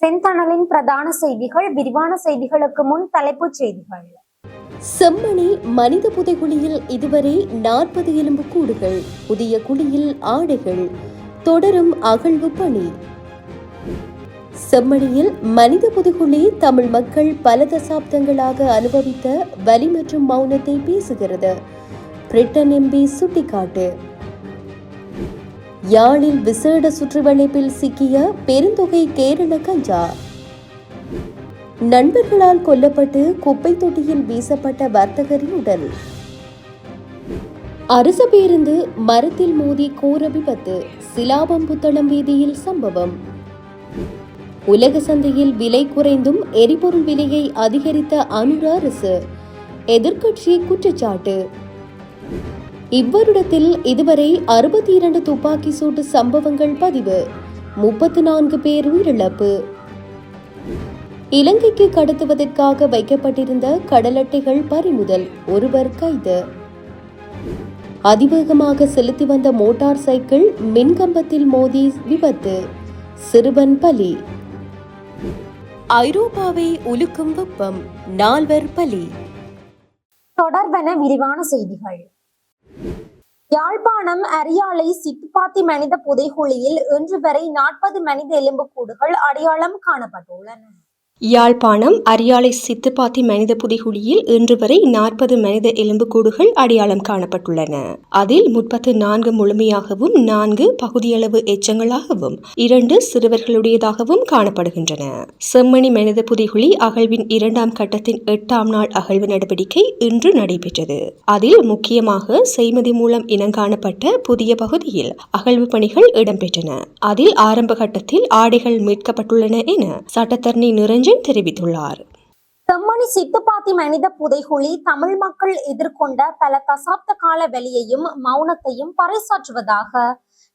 செந்தணலின் பிரதான செய்திகள் விரிவான செய்திகளுக்கு முன் தலைப்புச் செய்திகள். செம்மணி மனித புதைகுழியில் இதுவரை நாற்பது எலும்பு கூடுகள் புதிய குழியில் ஆடைகள் தொடரும் அகழ்வு பணி. செம்மணியில் மனித புதைகுழி தமிழ் மக்கள் பல தசாப்தங்களாக அனுபவித்த வலி மற்றும் மௌனத்தை பேசுகிறது. பிரிட்டன் எம்பி சுட்டிக்காட்டு. யாழில் விசேட சுற்றுவளைப்பில் சிக்கிய பெருந்தொகை கேரள கஞ்சா. நண்பர்களால் கொல்லப்பட்டு குப்பை தொட்டியில் வீசப்பட்ட வர்த்தகரின் உடல். அரச பேருந்து மரத்தில் மோதி கோர விபத்து சிலாபம் புத்தளம் வீதியில் சம்பவம். உலக சந்தையில் விலை குறைந்தும் எரிபொருள் விலையை அதிகரித்த அனுர அரசு எதிர்க்கட்சி குற்றச்சாட்டு. இவ்வருடத்தில் இதுவரை அறுபத்தி இரண்டு துப்பாக்கி சூட்டு சம்பவங்கள் பதிவு. முப்பத்து நான்கு பேர் உயிரிழப்பு. இலங்கைக்கு கடத்துவதற்காக வைக்கப்பட்டிருந்த கடல் அட்டைகள் பறிமுதல் ஒருவர் கைது. அதிவேகமாக செலுத்தி வந்த மோட்டார் சைக்கிள் மின்கம்பத்தில் மோதி விபத்து. சிறுவன் பலி. ஐரோப்பாவை உலுக்கும் வெப்பம் நால்வர் பலி. தொடர்பென விரிவான செய்திகள். யாழ்ப்பாணம் அரியாலை சித்துப்பாத்தி மனித புதைகுழியில் இன்று வரை நாற்பது மனித எலும்புக்கூடுகள் அடையாளம் காணப்பட்டுள்ளன. யாழ்ப்பாணம் அரியாலை சித்துப்பாத்தி மனித புதைகுழியில் இன்று வரை நாற்பது மனித எலும்புக்கூடுகள் அடையாளம் காணப்பட்டுள்ளன. அதில் முப்பத்து நான்கு முழுமையாகவும் நான்கு பகுதியளவு எச்சங்களாகவும் இரண்டு சிறுவர்களுடையதாகவும் காணப்படுகின்றன. செம்மணி மனித புதைகுழி அகழ்வின் இரண்டாம் கட்டத்தின் எட்டாம் நாள் அகழ்வு நடவடிக்கை இன்று நடைபெற்றது. அதில் முக்கியமாக செய்மதி மூலம் இனங்காணப்பட்ட புதிய பகுதியில் அகழ்வு பணிகள் இடம்பெற்றன. அதில் ஆரம்ப கட்டத்தில் ஆடைகள் மீட்கப்பட்டுள்ளன என சட்டத்தரணி நிரஞ்சன் தெரிவித்துள்ளார். செம்மணி சித்துப்பாத்தி மனித புதைகுழி தமிழ் மக்கள் எதிர்கொண்ட பல தசாப்த கால வெளியையும் மௌனத்தையும் பறைசாற்றுவதாக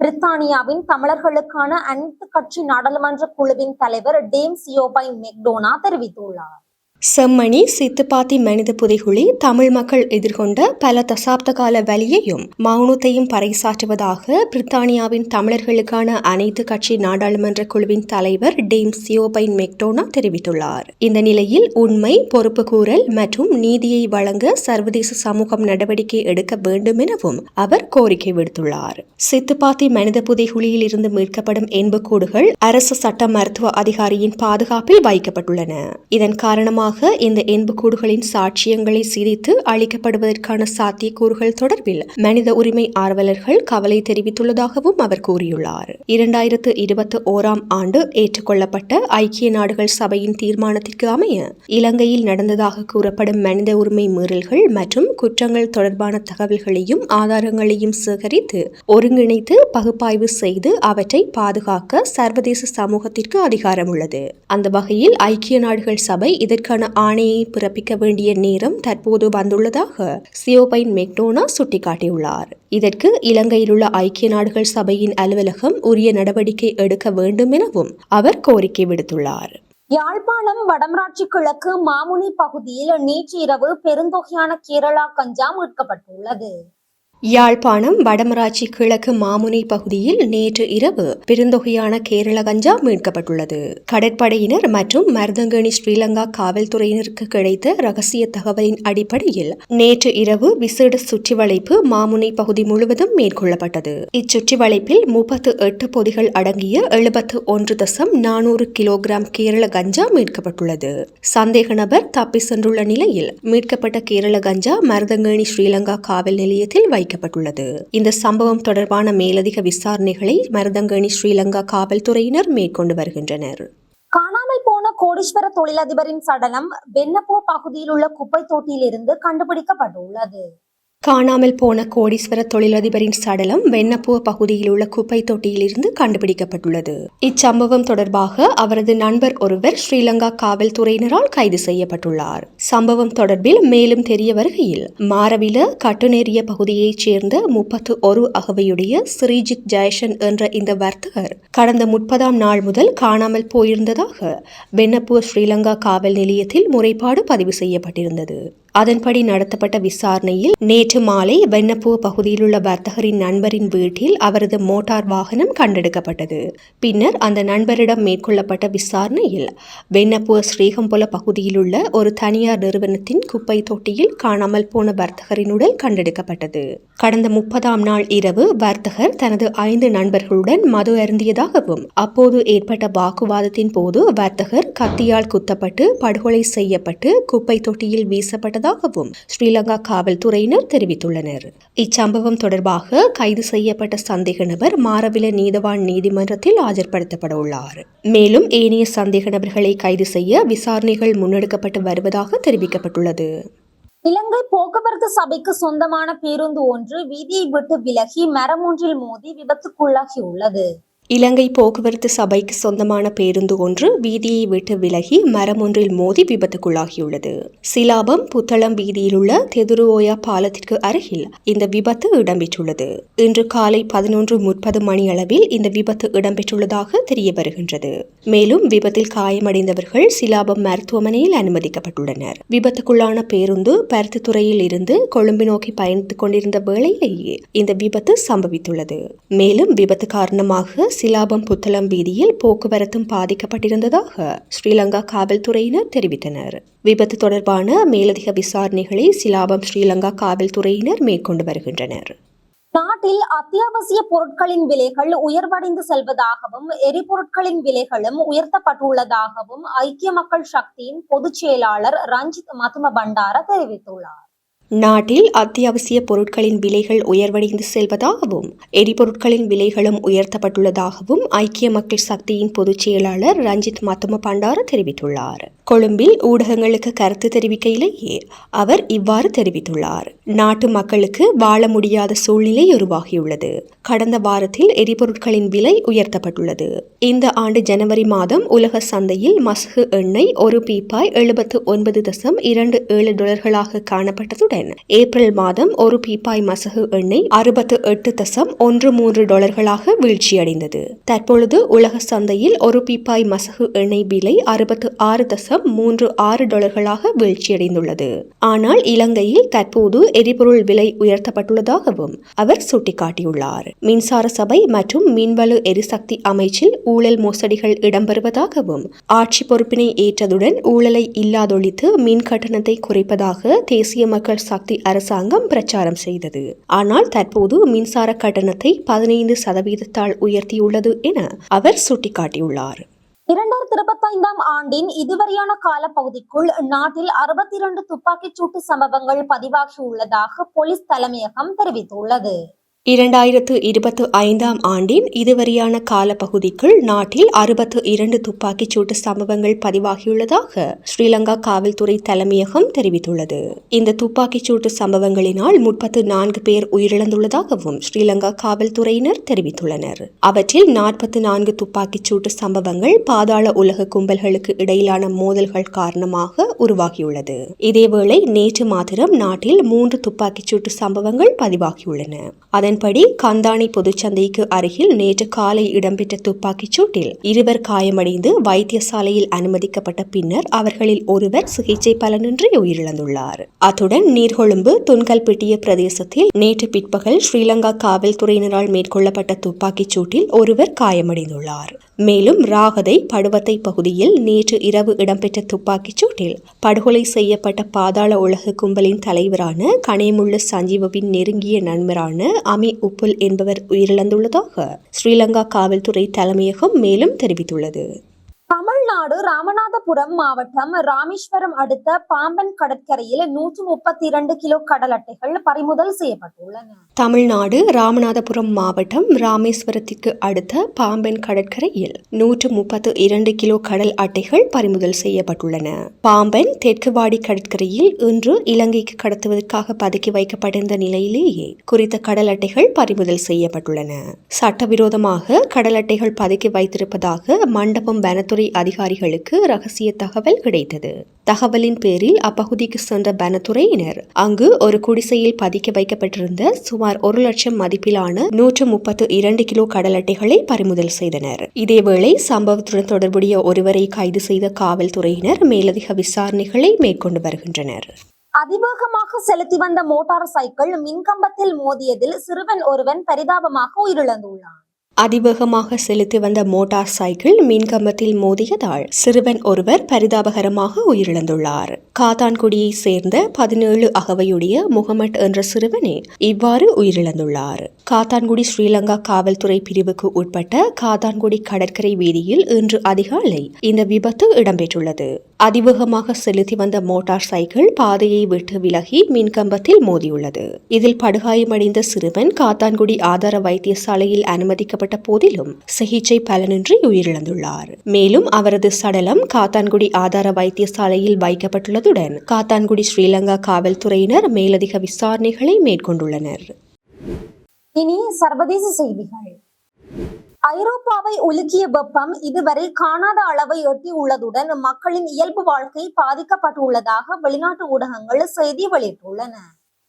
பிரித்தானியாவின் தமிழர்களுக்கான அனைத்து கட்சி நாடாளுமன்ற குழுவின் தலைவர் டேம் சியோபை மெக்டோனா தெரிவித்துள்ளார். செம்மணி சித்துப்பாத்தி மனித புதைகுழி தமிழ் மக்கள் எதிர்கொண்ட பல தசாப்த கால வலியையும் மௌனத்தையும் பறைசாற்றுவதாக பிரித்தானியாவின் தமிழர்களுக்கான அனைத்து கட்சி நாடாளுமன்ற குழுவின் தலைவர் டேம் சியோபைன் மெக்டோனா தெரிவித்துள்ளார். இந்த நிலையில் உண்மை பொறுப்புக்கூறல் மற்றும் நீதியை வழங்க சர்வதேச சமூகம் நடவடிக்கை எடுக்க வேண்டும் எனவும் அவர் கோரிக்கை விடுத்துள்ளார். சித்துப்பாத்தி மனித புதைகுழியில் இருந்து மீட்கப்படும் எண்புக்கூடுகள் அரசு சட்ட மருத்துவ அதிகாரியின் பாதுகாப்பில் வைக்கப்பட்டுள்ளன. இதன் காரணமாக இந்த எண்புக்கூடுகளின் சாட்சியங்களை சிரித்து அளிக்கப்படுவதற்கான சாத்தியக்கூறுகள் தொடர்பில் மனித உரிமை ஆர்வலர்கள் கவலை தெரிவித்துள்ளதாகவும் அவர் கூறியுள்ளார். இரண்டாயிரத்து இருபத்தி ஓராம் ஆண்டு ஏற்றுக்கொள்ளப்பட்ட ஐக்கிய நாடுகள் சபையின் தீர்மானத்திற்கு அமைய இலங்கையில் நடந்ததாக கூறப்படும் மனித உரிமை மீறல்கள் மற்றும் குற்றங்கள் தொடர்பான தகவல்களையும் ஆதாரங்களையும் சேகரித்து ஒருங்கிணைத்து பகுப்பாய்வு செய்து அவற்றை பாதுகாக்க சர்வதேச சமூகத்திற்கு அதிகாரம் உள்ளது அந்த வகையில் ஐக்கிய நாடுகள் சபை இதற்கான ஆணையை பிறப்பிக்க வேண்டிய நேரம் தற்போது வந்துள்ளதாக சியோபைன் மெக்டோனா சுட்டிக்காட்டியுள்ளார். இதற்கு இலங்கையில் உள்ள ஐக்கிய நாடுகள் சபையின் அலுவலகம் உரிய நடவடிக்கை எடுக்க வேண்டும் எனவும் அவர் கோரிக்கை விடுத்துள்ளார். யாழ்ப்பாணம் வடமராட்சி கிழக்கு மாமுனி பகுதியில் நேற்று இரவு பெருந்தொகையான கேரளா கஞ்சா மீட்கப்பட்டுள்ளது. யாழ்ப்பாணம் வடமராட்சி கிழக்கு மாமுனை பகுதியில் நேற்று இரவு பெருந்தொகையான கேரள கஞ்சா மீட்கப்பட்டுள்ளது. கடற்படையினர் மற்றும் மருதங்கணி ஸ்ரீலங்கா காவல்துறையினருக்கு கிடைத்த ரகசிய தகவலின் அடிப்படையில் நேற்று இரவு விசேட சுற்றிவளைப்பு மாமுனை பகுதி முழுவதும் மேற்கொள்ளப்பட்டது. இச்சுற்றிவளைப்பில் முப்பத்து எட்டு பொதிகள் அடங்கிய எழுபத்து ஒன்று தசம் நானூறு கிலோகிராம் கேரள கஞ்சா மீட்கப்பட்டுள்ளது. சந்தேக நபர் தப்பி சென்றுள்ள நிலையில் மீட்கப்பட்ட கேரள கஞ்சா மருதங்கணி ஸ்ரீலங்கா காவல் நிலையத்தில் வைக்கப்பட்டுள்ளது. இந்த சம்பவம் தொடர்பான மேலதிக விசாரணைகளை மருதங்கணி ஸ்ரீலங்கா காவல்துறையினர் மேற்கொண்டு வருகின்றனர். காணாமல் போன கோடீஸ்வர தொழிலதிபரின் சடலம் வெண்ணப்போ பகுதியில் உள்ள குப்பை தொட்டியிலிருந்து கண்டுபிடிக்கப்பட்டுள்ளது. காணாமல் போன கோடீஸ்வர தொழிலதிபரின் சடலம் வெண்ணப்புவ பகுதியில் உள்ள குப்பை தொட்டியிலிருந்து கண்டுபிடிக்கப்பட்டுள்ளது. இச்சம்பவம் தொடர்பாக அவரது நண்பர் ஒருவர் ஸ்ரீலங்கா காவல்துறையினரால் கைது செய்யப்பட்டுள்ளார். சம்பவம் தொடர்பில் மேலும் தெரிய வருகையில் மாரவில கட்டுநேரிய பகுதியைச் சேர்ந்த முப்பத்து ஒரு அகவையுடைய ஸ்ரீஜித் ஜெயசன் என்ற இந்த வர்த்தகர் கடந்த முப்பதாம் நாள் முதல் காணாமல் போயிருந்ததாக வெண்ணப்புவ ஸ்ரீலங்கா காவல் நிலையத்தில் முறைப்பாடு பதிவு செய்யப்பட்டிருந்தது. அதன்படி நடத்தப்பட்ட விசாரணையில் நேற்று மாலை வெண்ணப்புவ பகுதியிலுள்ள வர்த்தகரின் நண்பரின் வீட்டில் அவரது மோட்டார் வாகனம் கண்டெடுக்கப்பட்டது. பின்னர் அந்த நண்பரிடம் மேற்கொள்ளப்பட்ட விசாரணையில் வெண்ணப்புவ ஸ்ரீகம்புல பகுதியிலுள்ள ஒரு தனியார் நிறுவனத்தின் குப்பை தொட்டியில் காணாமல் போன வர்த்தகரின் உடல் கண்டெடுக்கப்பட்டது. கடந்த முப்பதாம் நாள் இரவு வர்த்தகர் தனது ஐந்து நண்பர்களுடன் மது அருந்தியதாகவும் அப்போது ஏற்பட்ட வாக்குவாதத்தின் போது வர்த்தகர் கத்தியால் குத்தப்பட்டு படுகொலை செய்யப்பட்டு குப்பை தொட்டியில் வீசப்பட்டதாகவும் ஸ்ரீலங்கா காவல்துறையினர் தெரிவித்துள்ளனர். இச்சம்பவம் தொடர்பாக கைது செய்யப்பட்ட சந்தேக நபர் மாரவில நீதவான் நீதிமன்றத்தில் ஆஜர்படுத்தப்பட உள்ளார் மேலும் ஏனைய சந்தேக நபர்களை கைது செய்ய விசாரணைகள் முன்னெடுக்கப்பட்டு வருவதாக தெரிவிக்கப்பட்டுள்ளது. இலங்கை போக்குவரத்து சபைக்கு சொந்தமான பேருந்து ஒன்று வீதியை விட்டு விலகி மரம் ஒன்றில் மோதி விபத்துக்குள்ளாகியுள்ளது. இலங்கை போக்குவரத்து சபைக்கு சொந்தமான பேருந்து ஒன்று வீதியை விட்டு விலகி மரம் ஒன்றில் மோதி விபத்துக்குள்ளாகியுள்ளது. சிலாபம் புத்தளம் வீதியிலுள்ள தெதுருவோயா பாலத்திற்கு அருகில் இந்த விபத்து இடம்பெற்றுள்ளது. இன்று காலை பதினொன்று முப்பது மணி அளவில் இந்த விபத்து இடம்பெற்றுள்ளதாக தெரிய வருகின்றது. மேலும் விபத்தில் காயமடைந்தவர்கள் சிலாபம் மருத்துவமனையில் அனுமதிக்கப்பட்டுள்ளனர். விபத்துக்குள்ளான பேருந்து பருத்தித்துறையில் இருந்து கொழும்பு நோக்கி பயணித்துக் கொண்டிருந்த வேளையிலேயே இந்த விபத்து சம்பவித்துள்ளது. மேலும் விபத்து காரணமாக சிலாபம் புத்தளம் வீதியில் போக்குவரத்தும் பாதிக்கப்பட்டிருந்ததாக ஸ்ரீலங்கா காவல்துறையினர் தெரிவித்தனர். விபத்து தொடர்பான மேலதிக விசாரணைகளை சிலாபம் ஸ்ரீலங்கா காவல்துறையினர் மேற்கொண்டு வருகின்றனர். நாட்டில் அத்தியாவசிய பொருட்களின் விலைகள் உயர்வடைந்து செல்வதாகவும் எரிபொருட்களின் விலைகளும் உயர்த்தப்பட்டுள்ளதாகவும் ஐக்கிய மக்கள் சக்தியின் பொதுச் செயலாளர் ரஞ்சித் மதும பண்டார தெரிவித்துள்ளார். நாட்டில் அத்தியாவசிய பொருட்களின் விலைகள் உயர்வடைந்து செல்வதாகவும் எரிபொருட்களின் விலைகளும் உயர்த்தப்பட்டுள்ளதாகவும் ஐக்கிய மக்கள் சக்தியின் பொதுச் செயலாளர் ரஞ்சித் மத்தும பண்டார தெரிவித்துள்ளார். கொழும்பில் ஊடகங்களுக்கு கருத்து தெரிவிக்கையிலேயே அவர் இவ்வாறு தெரிவித்துள்ளார். நாட்டு மக்களுக்கு வாழ முடியாத சூழ்நிலை உருவாகியுள்ளது. கடந்த வாரத்தில் எரிபொருட்களின் விலை உயர்த்தப்பட்டுள்ளது. இந்த ஆண்டு ஜனவரி மாதம் உலக சந்தையில் மசகு எண்ணெய் ஒரு பீப்பாய் எழுபத்து ஒன்பது தசம் இரண்டு ஏழு டாலர்களாக காணப்பட்டதுடன் ஏப்ரல் மாதம் ஒரு பீப்பாய் மசகு எண்ணெய் அறுபத்து எட்டு தசம் ஒன்று மூன்று டாலர்களாக வீழ்ச்சியடைந்தது. தற்பொழுது உலக சந்தையில் ஒரு பீப்பாய் மசகு எண்ணெய் விலை அறுபத்து ஆறு தசம் மூன்று ஆறு டாலர்களாக வீழ்ச்சியடைந்துள்ளது. ஆனால் இலங்கையில் தற்போது எரிபொருள் விலை உயர்த்தப்பட்டுள்ளதாகவும் அவர் சுட்டிக்காட்டியுள்ளார். மின்சார சபை மற்றும் மின்வலு எரிசக்தி அமைச்சில் ஊழல் மோசடிகள் இடம்பெறுவதாகவும் ஆட்சி பொறுப்பினை ஏற்றதுடன் ஊழலை இல்லாதொழித்து மின் கட்டணத்தை குறைப்பதாக தேசிய மக்கள் சக்தி அரசாங்கம் பிரச்சாரம் செய்தது. ஆனால் தற்போது மின்சார கட்டணத்தை பதினைந்து சதவீதத்தால் உயர்த்தியுள்ளது என அவர் சுட்டிக்காட்டியுள்ளார். இரண்டாயிரத்தி இருபத்தி ஐந்தாம் ஆண்டின் இதுவரையான காலப்பகுதிக்குள் நாட்டில் அறுபத்தி இரண்டு துப்பாக்கிச் சூட்டு சம்பவங்கள் பதிவாகியுள்ளதாக போலீஸ் தலைமையகம் தெரிவித்துள்ளது. இரண்டாயிரத்து இருபத்து ஐந்தாம் ஆண்டின் இதுவரையான காலப்பகுதிக்குள் நாட்டில் அறுபத்து இரண்டு துப்பாக்கிச் சூட்டு சம்பவங்கள் பதிவாகியுள்ளதாக ஸ்ரீலங்கா காவல்துறை தலைமையகம் தெரிவித்துள்ளது. இந்த துப்பாக்கிச் சூட்டு சம்பவங்களினால் முப்பத்து நான்கு பேர் உயிரிழந்துள்ளதாகவும் ஸ்ரீலங்கா காவல்துறையினர் தெரிவித்துள்ளனர். அவற்றில் நாற்பத்தி நான்கு துப்பாக்கிச் சூட்டு சம்பவங்கள் பாதாள உலக கும்பல்களுக்கு இடையிலான மோதல்கள் காரணமாக உருவாகியுள்ளது. இதேவேளை நேற்று மாத்திரம் நாட்டில் மூன்று துப்பாக்கிச் சூட்டு சம்பவங்கள் பதிவாகியுள்ளன. அதன் அதன்படி கந்தானி பொதுச்சந்தைக்கு அருகில் நேற்று காலை இடம்பெற்ற துப்பாக்கிச் சூட்டில் இருவர் காயமடைந்து வைத்தியசாலையில் அனுமதிக்கப்பட்ட பின்னர் அவர்களில் ஒருவர் சிகிச்சை பலனின்றி உயிரிழந்துள்ளார். அத்துடன் நீர்கொழும்பு துன்கல்பிட்டிய பிரதேசத்தில் நேற்று பிற்பகல் ஸ்ரீலங்கா காவல்துறையினரால் மேற்கொள்ளப்பட்ட துப்பாக்கிச் சூட்டில் ஒருவர் காயமடைந்துள்ளார். மேலும் ராகதை படுவத்தை பகுதியில் நேற்று இரவு இடம்பெற்ற துப்பாக்கிச் சூட்டில் படுகொலை செய்யப்பட்ட பாதாள உலக கும்பலின் தலைவரான கனேமுள்ள சஞ்சீவவின் நெருங்கிய நண்பரான அமி உப்புல் என்பவர் உயிரிழந்துள்ளதாக ஸ்ரீலங்கா காவல்துறை தலைமையகம் மேலும் தெரிவித்துள்ளது. தமிழ்நாடு ராமநாதபுரம் மாவட்டம் ராமேஸ்வரம் அடுத்த பாம்பன் கடற்கரையில் நூற்று முப்பத்தி இரண்டு கிலோ கடல் அட்டைகள் பறிமுதல் செய்யப்பட்டுள்ளன. தமிழ்நாடு ராமநாதபுரம் மாவட்டம் ராமேஸ்வரத்திற்கு அடுத்த பாம்பன் கடற்கரையில் நூற்று முப்பத்து இரண்டு கிலோ கடல் அட்டைகள் பறிமுதல் செய்யப்பட்டுள்ளன. பாம்பன் தெற்குவாடி கடற்கரையில் இன்று இலங்கைக்கு கடத்துவதற்காக பதுக்கி வைக்கப்பட்டிருந்த நிலையிலேயே குறித்த கடல் அட்டைகள் பறிமுதல் செய்யப்பட்டுள்ளன. சட்டவிரோதமாக கடல் அட்டைகள் பதுக்கி வைத்திருப்பதாக மண்டபம் வனத்துறை அதிகாரிகளுக்கு ரகசிய தகவல் கிடைத்தது. தகவலின் பேரில் அப்பகுதிக்கு சென்ற வனத்துறையினர் அங்கு ஒரு குடிசையில் பதிக்க வைக்கப்பட்டிருந்த சுமார் ஒரு லட்சம் மதிப்பிலான நூற்று முப்பத்து இரண்டு கிலோ கடல் அட்டைகளை பறிமுதல் செய்தனர். இதேவேளை சம்பவத்துடன் தொடர்புடைய ஒருவரை கைது செய்த காவல்துறையினர் மேலதிக விசாரணைகளை மேற்கொண்டு வருகின்றனர். அதிவேகமாக செலுத்தி வந்த மோட்டார் சைக்கிள் மின்கம்பத்தில் மோதியதில் சிறுவன் ஒருவன் பரிதாபமாக உயிரிழந்துள்ளான். அதிவேகமாக செலுத்தி வந்த மோட்டார் சைக்கிள் மின்கம்பத்தில் மோதியதால் சிறுவன் ஒருவர் பரிதாபகரமாக உயிரிழந்துள்ளார். காத்தான்குடியை சேர்ந்த பதினேழு அகவையுடைய முகமட் என்ற சிறுவனே இவ்வாறு உயிரிழந்துள்ளார். காத்தான்குடி ஸ்ரீலங்கா காவல்துறை பிரிவுக்கு உட்பட்ட காத்தான்குடி கடற்கரை வீதியில் இன்று அதிகாலை இந்த விபத்து இடம்பெற்றுள்ளது. அதிவேகமாக செலுத்தி வந்த மோட்டார் சைக்கிள் பாதையை விட்டு விலகி மின்கம்பத்தில் மோதியுள்ளது. இதில் படுகாயமடைந்த சிறுவன் காத்தான்குடி ஆதார வைத்தியசாலையில் அனுமதிக்கப்பட்ட போதிலும் சிகிச்சை பலனின்றி உயிரிழந்துள்ளார். மேலும் அவரது சடலம் காத்தான்குடி ஆதார வைத்தியசாலையில் வைக்கப்பட்டுள்ளதுடன் காத்தான்குடி ஸ்ரீலங்கா காவல்துறையினர் மேலதிக விசாரணைகளை மேற்கொண்டுள்ளனர். இனி சர்வதேச செய்திகள். ஐரோப்பாவை உலுக்கிய வெப்பம் இதுவரை காணாத அளவை எட்டி உள்ளதுடன் மக்களின் இயல்பு வாழ்க்கை பாதிக்கப்பட்டுள்ளதாக வெளிநாட்டு ஊடகங்கள் செய்தி வெளியிட்டுள்ளன.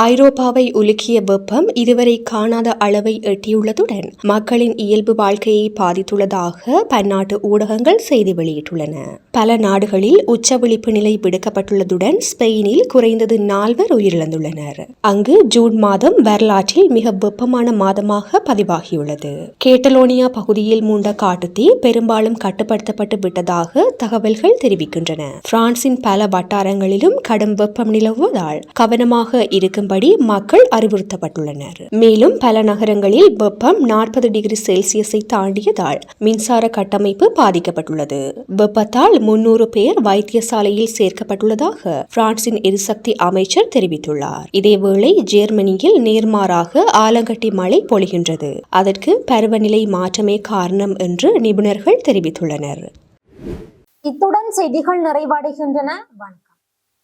ஐரோப்பாவை உலுக்கிய வெப்பம் இதுவரை காணாத அளவை எட்டியுள்ளதுடன் மக்களின் இயல்பு வாழ்க்கையை பாதித்துள்ளதாக பன்னாட்டு ஊடகங்கள் செய்தி வெளியிட்டுள்ளன. பல நாடுகளில் உச்ச விழிப்பு நிலை விடுக்கப்பட்டுள்ளதுடன் ஸ்பெயினில் குறைந்தது நால்வர் உயிரிழந்துள்ளனர். அங்கு ஜூன் மாதம் வரலாற்றில் மிக வெப்பமான மாதமாக பதிவாகியுள்ளது. கேட்டலோனியா பகுதியில் மூண்ட காட்டுத்தீ பெரும்பாலும் கட்டுப்படுத்தப்பட்டு விட்டதாக தகவல்கள் தெரிவிக்கின்றன. பிரான்சின் பல வட்டாரங்களிலும் கடும் வெப்பம் நிலவுவதால் கவனமாக இருக்கும் செய்யும்படி மக்கள் அறிவுறுத்தப்பட்டுள்ளனர். மேலும் பல நகரங்களில் வெப்பம் நாற்பது டிகிரி செல்சியஸை தாண்டியதால் மின்சார கட்டமைப்பு பாதிக்கப்பட்டுள்ளது. வெப்பத்தால் முன்னூறு பேர் வைத்தியசாலையில் சேர்க்கப்பட்டுள்ளதாக பிரான்சின் எரிசக்தி அமைச்சர் தெரிவித்துள்ளார். இதேவேளை ஜெர்மனியில் நேர்மாறாக ஆலங்கட்டி மழை பொழிகின்றது. அதற்கு பருவநிலை மாற்றமே காரணம் என்று நிபுணர்கள் தெரிவித்துள்ளனர். இத்துடன் செய்திகள் நிறைவடைகின்றன. வணக்கம்.